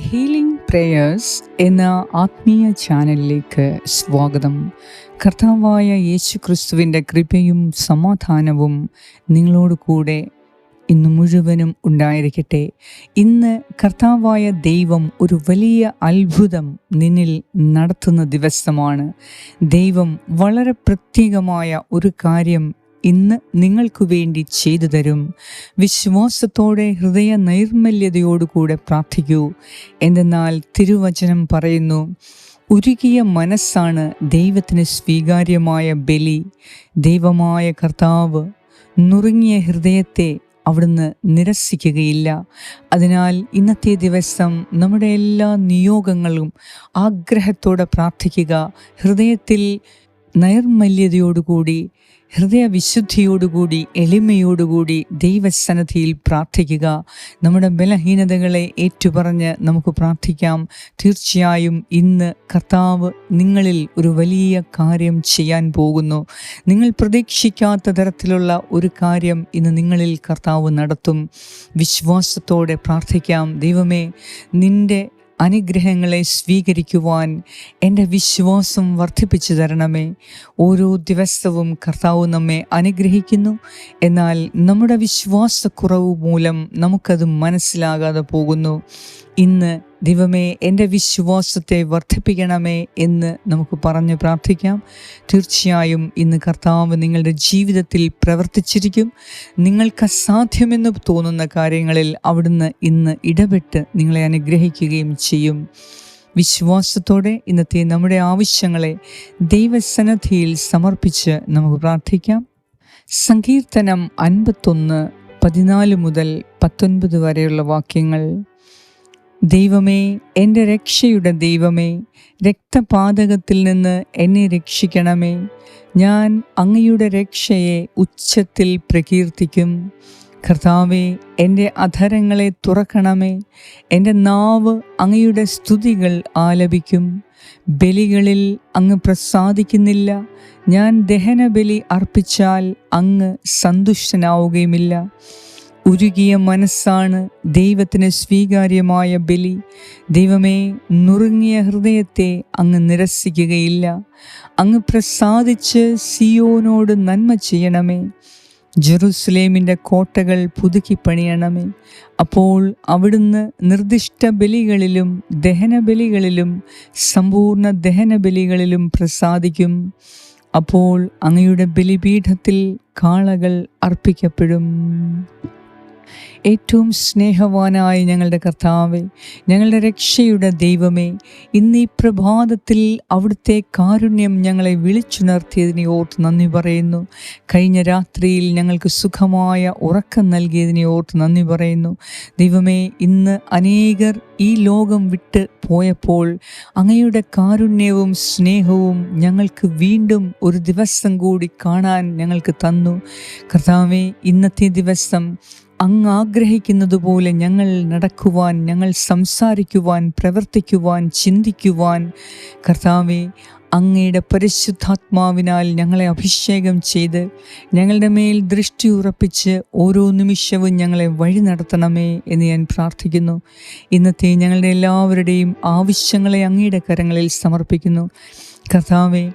Healing prayers എന്ന ആത്മീയ ചാനലിലേക്ക് സ്വാഗതം. കർത്താവായ യേശു ക്രിസ്തുവിന്റെ കൃപയും സമാധാനവും നിങ്ങളോട് കൂടെ ഇന്ന് മുഴുവനും ഉണ്ടായിരിക്കട്ടെ. ഇന്ന് കർത്താവായ ദൈവം ഒരു വലിയ അത്ഭുതം നിന്നിൽ നടത്തുന്ന ദിവസമാണ്. ദൈവം വളരെ പ്രത്യേകമായ ഒരു കാര്യം ഇന്ന് നിങ്ങൾക്കു വേണ്ടി ചെയ്തു തരും. വിശ്വാസത്തോടെ ഹൃദയ നൈർമല്യതയോടുകൂടെ പ്രാർത്ഥിക്കൂ. എന്തെന്നാൽ തിരുവചനം പറയുന്നു ഉരുകിയ മനസ്സാണ് ദൈവത്തിന് സ്വീകാര്യമായ ബലി. ദൈവമായ കർത്താവ് നുറുങ്ങിയ ഹൃദയത്തെ അവിടുന്ന് നിരസിക്കുകയില്ല. അതിനാൽ ഇന്നത്തെ ദിവസം നമ്മുടെ എല്ലാ നിയോഗങ്ങളും ആഗ്രഹത്തോടെ പ്രാർത്ഥിക്കുക. ഹൃദയത്തിൽ നൈർമല്യതയോടുകൂടി ഹൃദയവിശുദ്ധിയോടുകൂടി എളിമയോടുകൂടി ദൈവസന്നദ്ധിയിൽ പ്രാർത്ഥിക്കുക. നമ്മുടെ ബലഹീനതകളെ ഏറ്റുപറഞ്ഞ് നമുക്ക് പ്രാർത്ഥിക്കാം. തീർച്ചയായും ഇന്ന് കർത്താവ് നിങ്ങളിൽ ഒരു വലിയ കാര്യം ചെയ്യാൻ പോകുന്നു. നിങ്ങൾ പ്രതീക്ഷിക്കാത്ത തരത്തിലുള്ള ഒരു കാര്യം ഇന്ന് നിങ്ങളിൽ കർത്താവ് നടത്തും. വിശ്വാസത്തോടെ പ്രാർത്ഥിക്കാം. ദൈവമേ നിന്റെ അനുഗ്രഹങ്ങളെ സ്വീകരിക്കുവാൻ എന്റെ വിശ്വാസം വർദ്ധിപ്പിച്ചു തരണമേ. ഓരോ ദിവസവും കർത്താവ് നമ്മെ അനുഗ്രഹിക്കുന്നു. എന്നാൽ നമ്മുടെ വിശ്വാസക്കുറവ് മൂലം നമുക്കത് മനസ്സിലാകാതെ പോകുന്നു. ഇന്ന് ദൈവമേ എന്റെ വിശ്വാസത്തെ വർദ്ധിപ്പിക്കണമേ എന്ന് നമുക്ക് പറഞ്ഞ് പ്രാർത്ഥിക്കാം. തീർച്ചയായും ഇന്ന് കർത്താവ് നിങ്ങളുടെ ജീവിതത്തിൽ പ്രവർത്തിച്ചിരിക്കും. നിങ്ങൾക്ക് അസാധ്യമെന്ന് തോന്നുന്ന കാര്യങ്ങളിൽ അവിടുന്ന് ഇന്ന് ഇടപെട്ട് നിങ്ങളെ അനുഗ്രഹിക്കുകയും ചെയ്യും. വിശ്വാസത്തോടെ ഇന്നത്തെ നമ്മുടെ ആവശ്യങ്ങളെ ദൈവസന്നദ്ധിയിൽ സമർപ്പിച്ച് നമുക്ക് പ്രാർത്ഥിക്കാം. സങ്കീർത്തനം അൻപത്തൊന്ന് പതിനാല് മുതൽ പത്തൊൻപത് വരെയുള്ള വാക്യങ്ങൾ. ദൈവമേ എന്റെ രക്ഷയുടെ ദൈവമേ രക്തപാതകത്തിൽ നിന്ന് എന്നെ രക്ഷിക്കണമേ. ഞാൻ അങ്ങയുടെ രക്ഷയെ ഉച്ചത്തിൽ പ്രകീർത്തിക്കും. കർത്താവെ എന്റെ അധരങ്ങളെ തുറക്കണമേ. എന്റെ നാവ് അങ്ങയുടെ സ്തുതികൾ ആലപിക്കും. ബലികളിൽ അങ്ങ് പ്രസാദിക്കുന്നില്ല. ഞാൻ ദഹനബലി അർപ്പിച്ചാൽ അങ്ങ് സന്തുഷ്ടനാവുകയുമില്ല. ഉരുകിയ മനസ്സാണ് ദൈവത്തിന് സ്വീകാര്യമായ ബലി. ദൈവമേ നുറുങ്ങിയ ഹൃദയത്തെ അങ്ങ് നിരസിക്കുകയില്ല. അങ്ങ് പ്രസാദിച്ച് സിയോനോട് നന്മ ചെയ്യണമേ. ജെറുസലേമിന്റെ കോട്ടകൾ പുതുക്കി പണിയണമേ അപ്പോൾ അവിടുന്ന് നിർദ്ദിഷ്ട ബലികളിലും ദഹനബലികളിലും സമ്പൂർണ ദഹനബലികളിലും പ്രസാദിക്കും. അപ്പോൾ അങ്ങയുടെ ബലിപീഠത്തിൽ കാളകൾ അർപ്പിക്കപ്പെടും. ഏറ്റവും സ്നേഹവാനായ ഞങ്ങളുടെ കർത്താവെ ഞങ്ങളുടെ രക്ഷയുടെ ദൈവമേ ഇന്ന് ഈ പ്രഭാതത്തിൽ അവിടുത്തെ കാരുണ്യം ഞങ്ങളെ വിളിച്ചുണർത്തിയതിനെ ഓർത്ത് നന്ദി പറയുന്നു. കഴിഞ്ഞ രാത്രിയിൽ ഞങ്ങൾക്ക് സുഖമായ ഉറക്കം നൽകിയതിനെ ഓർത്ത് നന്ദി പറയുന്നു. ദൈവമേ ഇന്ന് അനേകർ ഈ ലോകം വിട്ട് പോയപ്പോൾ അങ്ങയുടെ കാരുണ്യവും സ്നേഹവും ഞങ്ങൾക്ക് വീണ്ടും ഒരു ദിവസം കൂടി കാണാൻ ഞങ്ങൾക്ക് തന്നു. കർത്താവെ ഇന്നത്തെ ദിവസം അങ്ങ് ആഗ്രഹിക്കുന്നതുപോലെ ഞങ്ങൾ നടക്കുവാൻ ഞങ്ങൾ സംസാരിക്കുവാൻ പ്രവർത്തിക്കുവാൻ ചിന്തിക്കുവാൻ കർത്താവെ അങ്ങയുടെ പരിശുദ്ധാത്മാവിനാൽ ഞങ്ങളെ അഭിഷേകം ചെയ്ത് ഞങ്ങളുടെ മേൽ ദൃഷ്ടി ഉറപ്പിച്ച് ഓരോ നിമിഷവും ഞങ്ങളെ വഴി നടത്തണമേ എന്ന് ഞാൻ പ്രാർത്ഥിക്കുന്നു. ഇന്നത്തെ ഞങ്ങളുടെ എല്ലാവരുടെയും ആവശ്യങ്ങളെ അങ്ങയുടെ കരങ്ങളിൽ സമർപ്പിക്കുന്നു. കർത്താവെ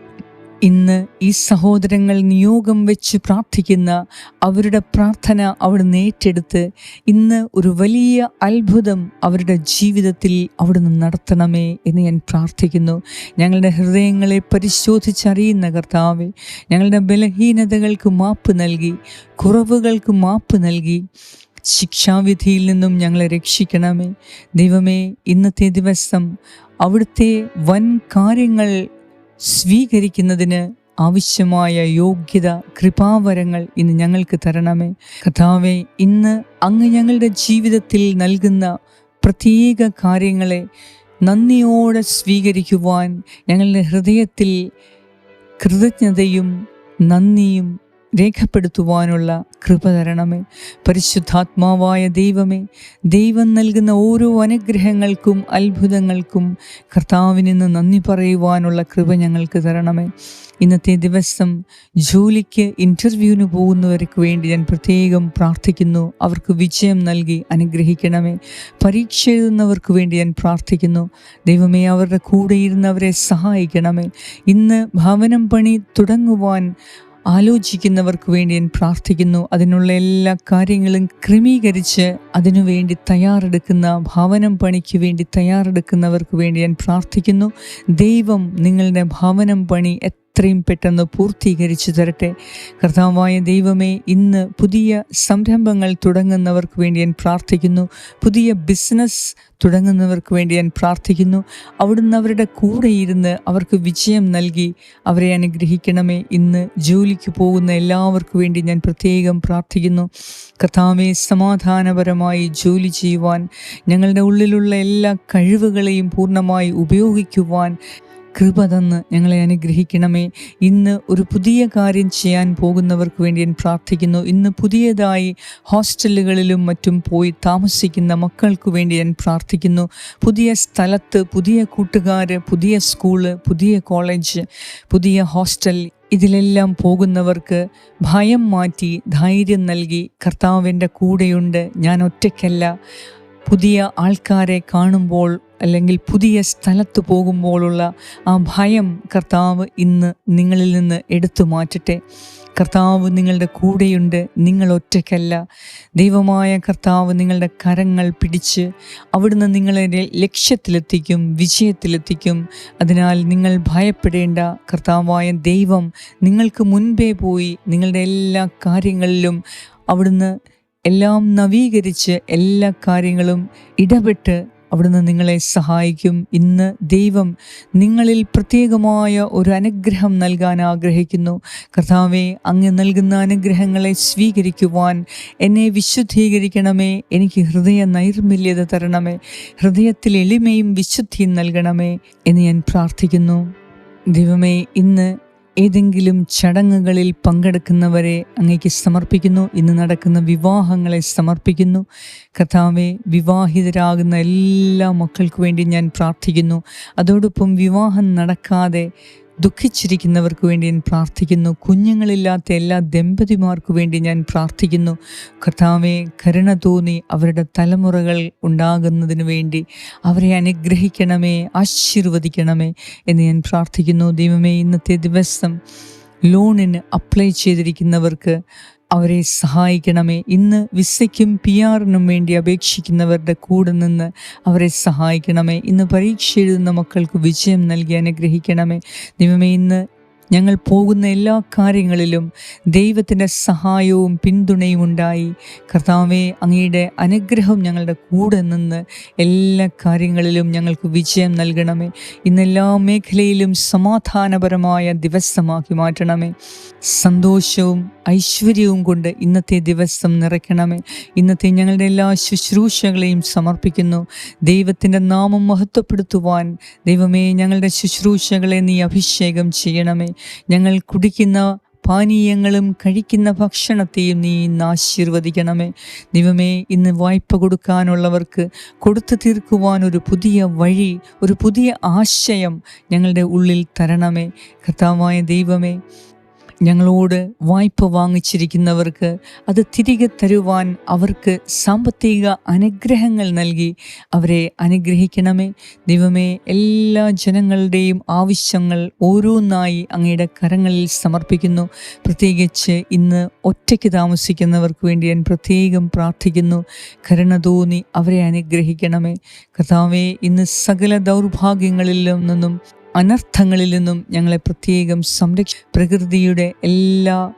ഇന്ന് ഈ സഹോദരങ്ങൾ നിയോഗം വെച്ച് പ്രാർത്ഥിക്കുന്ന അവരുടെ പ്രാർത്ഥന അവിടുന്ന് ഏറ്റെടുത്ത് ഇന്ന് ഒരു വലിയ അത്ഭുതം അവരുടെ ജീവിതത്തിൽ അവിടുന്ന് നടത്തണമേ എന്ന് ഞാൻ പ്രാർത്ഥിക്കുന്നു. ഞങ്ങളുടെ ഹൃദയങ്ങളെ പരിശോധിച്ചറിയുന്ന കർത്താവെ ഞങ്ങളുടെ ബലഹീനതകൾക്ക് മാപ്പ് നൽകി കുറവുകൾക്ക് മാപ്പ് നൽകി ശിക്ഷാവിധിയിൽ നിന്നും ഞങ്ങളെ രക്ഷിക്കണമേ. ദൈവമേ ഇന്നത്തെ ദിവസം അവിടുത്തെ വൻ കാര്യങ്ങൾ സ്വീകരിക്കുന്നതിന് ആവശ്യമായ യോഗ്യത കൃപാവരങ്ങൾ ഇന്ന് ഞങ്ങൾക്ക് തരണമേ. കഥാവെ ഇന്ന് അങ്ങ് ഞങ്ങളുടെ ജീവിതത്തിൽ നൽകുന്ന പ്രത്യേക കാര്യങ്ങളെ നന്ദിയോടെ സ്വീകരിക്കുവാൻ ഞങ്ങളുടെ ഹൃദയത്തിൽ കൃതജ്ഞതയും നന്ദിയും രേഖപ്പെടുത്തുവാനുള്ള കൃപ തരണമേ. പരിശുദ്ധാത്മാവായ ദൈവമേ ദൈവം നൽകുന്ന ഓരോ അനുഗ്രഹങ്ങൾക്കും അത്ഭുതങ്ങൾക്കും കർത്താവിന് നിന്ന് നന്ദി പറയുവാനുള്ള കൃപ ഞങ്ങൾക്ക് തരണമേ. ഇന്നത്തെ ദിവസം ജോലിക്ക് ഇന്റർവ്യൂവിന് പോകുന്നവർക്ക് വേണ്ടി ഞാൻ പ്രത്യേകം പ്രാർത്ഥിക്കുന്നു. അവർക്ക് വിജയം നൽകി അനുഗ്രഹിക്കണമേ. പരീക്ഷ എഴുതുന്നവർക്ക് വേണ്ടി ഞാൻ പ്രാർത്ഥിക്കുന്നു. ദൈവമേ അവരുടെ കൂടെ ഇരുന്നവരെ സഹായിക്കണമേ. ഇന്ന് ഭവനം പണി തുടങ്ങുവാൻ ആലോചിക്കുന്നവർക്ക് വേണ്ടി ഞാൻ പ്രാർത്ഥിക്കുന്നു. അതിനുള്ള എല്ലാ കാര്യങ്ങളും ക്രമീകരിച്ച് അതിനുവേണ്ടി തയ്യാറെടുക്കുന്ന ഭവനം പണിക്ക് വേണ്ടി തയ്യാറെടുക്കുന്നവർക്ക് വേണ്ടി ഞാൻ പ്രാർത്ഥിക്കുന്നു. ദൈവം നിങ്ങളുടെ ഭവനം പണി എത്രയും പെട്ടെന്ന് പൂർത്തീകരിച്ചു തരട്ടെ. കർത്താവായ ദൈവമേ ഇന്ന് പുതിയ സംരംഭങ്ങൾ തുടങ്ങുന്നവർക്ക് വേണ്ടി ഞാൻ പ്രാർത്ഥിക്കുന്നു. പുതിയ ബിസിനസ് തുടങ്ങുന്നവർക്ക് വേണ്ടി ഞാൻ പ്രാർത്ഥിക്കുന്നു. അവിടുന്ന് അവരുടെ കൂടെ ഇരുന്ന് അവർക്ക് വിജയം നൽകി അവരെ അനുഗ്രഹിക്കണമേ. ഇന്ന് ജോലിക്ക് പോകുന്ന എല്ലാവർക്കും വേണ്ടി ഞാൻ പ്രത്യേകം പ്രാർത്ഥിക്കുന്നു. കർത്താവെ സമാധാനപരമായി ജോലി ചെയ്യുവാൻ ഞങ്ങളുടെ ഉള്ളിലുള്ള എല്ലാ കഴിവുകളെയും പൂർണമായി ഉപയോഗിക്കുവാൻ കൃപ തന്ന് ഞങ്ങളെ അനുഗ്രഹിക്കണമേ. ഇന്ന് ഒരു പുതിയ കാര്യം ചെയ്യാൻ പോകുന്നവർക്ക് വേണ്ടി ഞാൻ പ്രാർത്ഥിക്കുന്നു. ഇന്ന് പുതിയതായി ഹോസ്റ്റലുകളിലും മറ്റും പോയി താമസിക്കുന്ന മക്കൾക്ക് വേണ്ടി ഞാൻ പ്രാർത്ഥിക്കുന്നു. പുതിയ സ്ഥലത്ത് പുതിയ കൂട്ടുകാർ പുതിയ സ്കൂൾ പുതിയ കോളേജ് പുതിയ ഹോസ്റ്റൽ ഇതിലെല്ലാം പോകുന്നവർക്ക് ഭയം മാറ്റി ധൈര്യം നൽകി കർത്താവിന്റെ കൂടെയുണ്ട്. ഞാൻ ഒറ്റയ്ക്കല്ല. പുതിയ ആൾക്കാരെ കാണുമ്പോൾ അല്ലെങ്കിൽ പുതിയ സ്ഥലത്ത് പോകുമ്പോഴുള്ള ആ ഭയം കർത്താവ് ഇന്ന് നിങ്ങളിൽ നിന്ന് എടുത്തു മാറ്റട്ടെ. കർത്താവ് നിങ്ങളുടെ കൂടെയുണ്ട് നിങ്ങൾ ഒറ്റയ്ക്കല്ല. ദൈവമായ കർത്താവ് നിങ്ങളുടെ കരങ്ങൾ പിടിച്ച് അവിടുന്ന് നിങ്ങളെ ലക്ഷ്യത്തിലെത്തിക്കും വിജയത്തിലെത്തിക്കും. അതിനാൽ നിങ്ങൾ ഭയപ്പെടേണ്ട കർത്താവായ ദൈവം നിങ്ങൾക്ക് മുൻപേ പോയി നിങ്ങളുടെ എല്ലാ കാര്യങ്ങളിലും അവിടുന്ന് എല്ലാം നവീകരിച്ച് എല്ലാ കാര്യങ്ങളും ഇടപെട്ട് അവിടുന്ന് നിങ്ങളെ സഹായിക്കും. ഇന്ന് ദൈവം നിങ്ങളിൽ പ്രത്യേകമായ ഒരു അനുഗ്രഹം നൽകാൻ ആഗ്രഹിക്കുന്നു. കർത്താവെ അങ്ങ് നൽകുന്ന അനുഗ്രഹങ്ങളെ സ്വീകരിക്കുവാൻ എന്നെ വിശുദ്ധീകരിക്കണമേ. എനിക്ക് ഹൃദയ നൈർമല്യത തരണമേ. ഹൃദയത്തിൽ എളിമയും വിശുദ്ധിയും നൽകണമേ എന്ന് ഞാൻ പ്രാർത്ഥിക്കുന്നു. ദൈവമേ ഇന്ന് ഏതെങ്കിലും ചടങ്ങുകളിൽ പങ്കെടുക്കുന്നവരെ അങ്ങേക്ക് സമർപ്പിക്കുന്നു. ഇന്ന് നടക്കുന്ന വിവാഹങ്ങളെ സമർപ്പിക്കുന്നു. കഥാവെ വിവാഹിതരാകുന്ന എല്ലാ മക്കൾക്ക് വേണ്ടി ഞാൻ പ്രാർത്ഥിക്കുന്നു. അതോടൊപ്പം വിവാഹം നടക്കാതെ ദുഃഖിച്ചിരിക്കുന്നവർക്ക് വേണ്ടി ഞാൻ പ്രാർത്ഥിക്കുന്നു. കുഞ്ഞുങ്ങളില്ലാത്ത എല്ലാ ദമ്പതിമാർക്കു വേണ്ടി ഞാൻ പ്രാർത്ഥിക്കുന്നു. കർത്താവെ കരുണ തോന്നി അവരുടെ തലമുറകൾ ഉണ്ടാകുന്നതിന് വേണ്ടി അവരെ അനുഗ്രഹിക്കണമേ ആശീർവദിക്കണമേ എന്ന് ഞാൻ പ്രാർത്ഥിക്കുന്നു. ദൈവമേ ഇന്നത്തെ ദിവസം ലോണിന് അപ്ലൈ ചെയ്തിരിക്കുന്നവർക്ക് അവരെ സഹായിക്കണമേ. ഇന്ന് വിസയ്ക്കും പി ആറിനും വേണ്ടി അപേക്ഷിക്കുന്നവരുടെ കൂടെ നിന്ന് അവരെ സഹായിക്കണമേ. ഇന്ന് പരീക്ഷ എഴുതുന്ന മക്കൾക്ക് വിജയം നൽകി അനുഗ്രഹിക്കണമേ. ദൈവമേ ഇന്ന് ഞങ്ങൾ പോകുന്ന എല്ലാ കാര്യങ്ങളിലും ദൈവത്തിന്റെ സഹായവും പിന്തുണയും ഉണ്ടായി. കർത്താവെ അങ്ങയുടെ അനുഗ്രഹം ഞങ്ങളുടെ കൂടെ നിന്ന് എല്ലാ കാര്യങ്ങളിലും ഞങ്ങൾക്ക് വിജയം നൽകണമേ. ഇന്നെല്ലാ മേഖലയിലും സമാധാനപരമായ ദിവസമാക്കി മാറ്റണമേ. സന്തോഷവും ഐശ്വര്യവും കൊണ്ട് ഇന്നത്തെ ദിവസം നിറയ്ക്കണമേ. ഇന്നത്തെ ഞങ്ങളുടെ എല്ലാ ശുശ്രൂഷകളെയും സമർപ്പിക്കുന്നു. ദൈവത്തിന്റെ നാമം മഹത്വപ്പെടുത്തുവാൻ ദൈവമേ ഞങ്ങളുടെ ശുശ്രൂഷകളെ നീ അഭിഷേകം ചെയ്യണമേ. ഞങ്ങൾ കുടിക്കുന്ന പാനീയങ്ങളും കഴിക്കുന്ന ഭക്ഷണത്തെയും നീ ഇന്ന് ആശീർവദിക്കണമേ. ദൈവമേ ഇന്ന് വായ്പ കൊടുക്കാനുള്ളവർക്ക് കൊടുത്തു തീർക്കുവാൻ ഒരു പുതിയ വഴി ഒരു പുതിയ ആശയം ഞങ്ങളുടെ ഉള്ളിൽ തരണമേ. കർത്താവായ ദൈവമേ ഞങ്ങളോട് വായ്പ വാങ്ങിച്ചിരിക്കുന്നവർക്ക് അത് തിരികെ തരുവാൻ അവർക്ക് സാമ്പത്തിക അനുഗ്രഹങ്ങൾ നൽകി. അവരെ അനുഗ്രഹിക്കണമേ. ദൈവമേ എല്ലാ ജനങ്ങളുടെയും ആവശ്യങ്ങൾ ഓരോന്നായി അങ്ങയുടെ കരങ്ങളിൽ സമർപ്പിക്കുന്നു. പ്രത്യേകിച്ച് ഇന്ന് ഒറ്റയ്ക്ക് താമസിക്കുന്നവർക്ക് വേണ്ടി ഞാൻ പ്രത്യേകം പ്രാർത്ഥിക്കുന്നു. കരുണ തോന്നി അവരെ അനുഗ്രഹിക്കണമേ. കർത്താവെ ഇന്ന് സകല ദൗർഭാഗ്യങ്ങളിൽ നിന്നും അനർത്ഥങ്ങളിൽ നിന്നും ഞങ്ങളെ പ്രത്യേകം സംരക്ഷ പ്രകൃതിയുടെ എല്ലാ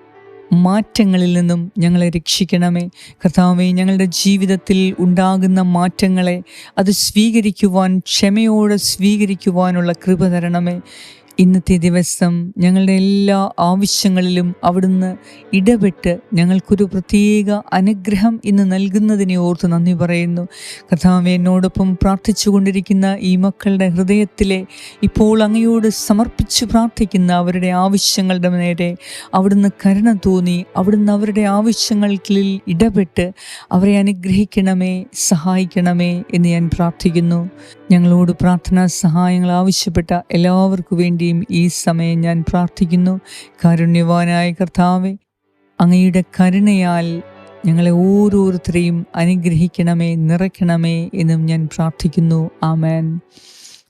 മാറ്റങ്ങളിൽ നിന്നും ഞങ്ങളെ രക്ഷിക്കണമേ. കർത്താവെ ഞങ്ങളുടെ ജീവിതത്തിൽ ഉണ്ടാകുന്ന മാറ്റങ്ങളെ അത് സ്വീകരിക്കുവാൻ ക്ഷമയോടെ സ്വീകരിക്കുവാനുള്ള കൃപ തരണമേ. ഇന്നത്തെ ദിവസം ഞങ്ങളുടെ എല്ലാ ആവശ്യങ്ങളിലും അവിടുന്ന് ഇടപെട്ട് ഞങ്ങൾക്കൊരു പ്രത്യേക അനുഗ്രഹം ഇന്ന് നൽകുന്നതിനെ ഓർത്ത് നന്ദി പറയുന്നു. കഥാവ് എന്നോടൊപ്പം പ്രാർത്ഥിച്ചു കൊണ്ടിരിക്കുന്ന ഈ മക്കളുടെ ഹൃദയത്തിലെ ഇപ്പോൾ അങ്ങയോട് സമർപ്പിച്ച് പ്രാർത്ഥിക്കുന്ന അവരുടെ ആവശ്യങ്ങളുടെ നേരെ അവിടുന്ന് കരുണ തോന്നി അവിടുന്ന് അവരുടെ ആവശ്യങ്ങളിൽ ഇടപെട്ട് അവരെ അനുഗ്രഹിക്കണമേ സഹായിക്കണമേ എന്ന് ഞാൻ പ്രാർത്ഥിക്കുന്നു. ഞങ്ങളോട് പ്രാർത്ഥനാ സഹായങ്ങൾ ആവശ്യപ്പെട്ട എല്ലാവർക്കു വേണ്ടിയും ഈ സമയം ഞാൻ പ്രാർത്ഥിക്കുന്നു. കാരുണ്യവാനായ കർത്താവെ അങ്ങയുടെ കരുണയാൽ ഞങ്ങളെ ഓരോരുത്തരെയും അനുഗ്രഹിക്കണമേ നിറയ്ക്കണമേ എന്നും ഞാൻ പ്രാർത്ഥിക്കുന്നു. ആമേൻ.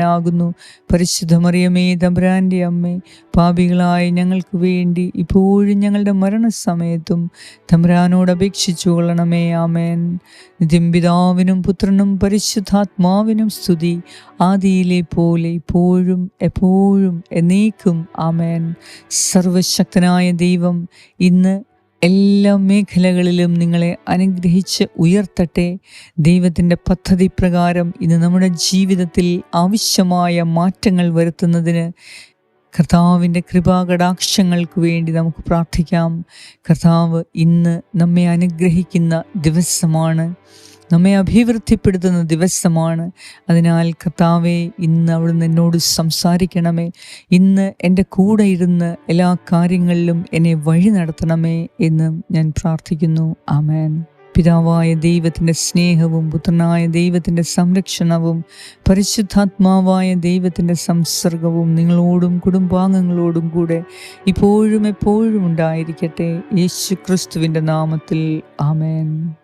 അനുഗ്രഹിക്കപ്പെട്ടവനാകുന്നു പരിശുദ്ധമറിയമേ തമ്പുരാന്റെ അമ്മേ പാപികളായി ഞങ്ങൾക്ക് വേണ്ടി ഇപ്പോഴും ഞങ്ങളുടെ മരണസമയത്തും തമ്പുരാനോട് അപേക്ഷിച്ചു കൊള്ളണമേ ആമേൻ. നിത്യം പിതാവിനും പുത്രനും പരിശുദ്ധാത്മാവിനും സ്തുതി ആദിയിലെ പോലെ ഇപ്പോഴും എപ്പോഴും എന്നേക്കും ആമേൻ. സർവശക്തനായ ദൈവം ഇന്ന് എല്ലാ മേഖലകളിലും നിങ്ങളെ അനുഗ്രഹിച്ച് ഉയർത്തട്ടെ. ദൈവത്തിന്റെ പദ്ധതി പ്രകാരം ഇന്ന് നമ്മുടെ ജീവിതത്തിൽ ആവശ്യമായ മാറ്റങ്ങൾ വരുത്തുന്നതിന് കർത്താവിന്റെ കൃപാകടാക്ഷങ്ങൾക്ക് വേണ്ടി നമുക്ക് പ്രാർത്ഥിക്കാം. കർത്താവ് ഇന്ന് നമ്മെ അനുഗ്രഹിക്കുന്ന ദിവസമാണ്. നമ്മെ അഭിവൃദ്ധിപ്പെടുത്തുന്ന ദിവസമാണ്. അതിനാൽ കർത്താവെ ഇന്ന് അവിടുന്ന് എന്നോട് സംസാരിക്കണമേ. ഇന്ന് എന്റെ കൂടെ ഇരുന്ന് എല്ലാ കാര്യങ്ങളിലും എന്നെ വഴി നടത്തണമേ എന്ന് ഞാൻ പ്രാർത്ഥിക്കുന്നു. ആമേൻ. പിതാവായ ദൈവത്തിന്റെ സ്നേഹവും പുത്രനായ ദൈവത്തിന്റെ സംരക്ഷണവും പരിശുദ്ധാത്മാവായ ദൈവത്തിന്റെ സംസർഗവും നിങ്ങളോടും കുടുംബാംഗങ്ങളോടും കൂടെ ഇപ്പോഴും എപ്പോഴും ഉണ്ടായിരിക്കട്ടെ. യേശു ക്രിസ്തുവിന്റെ നാമത്തിൽ ആമേൻ.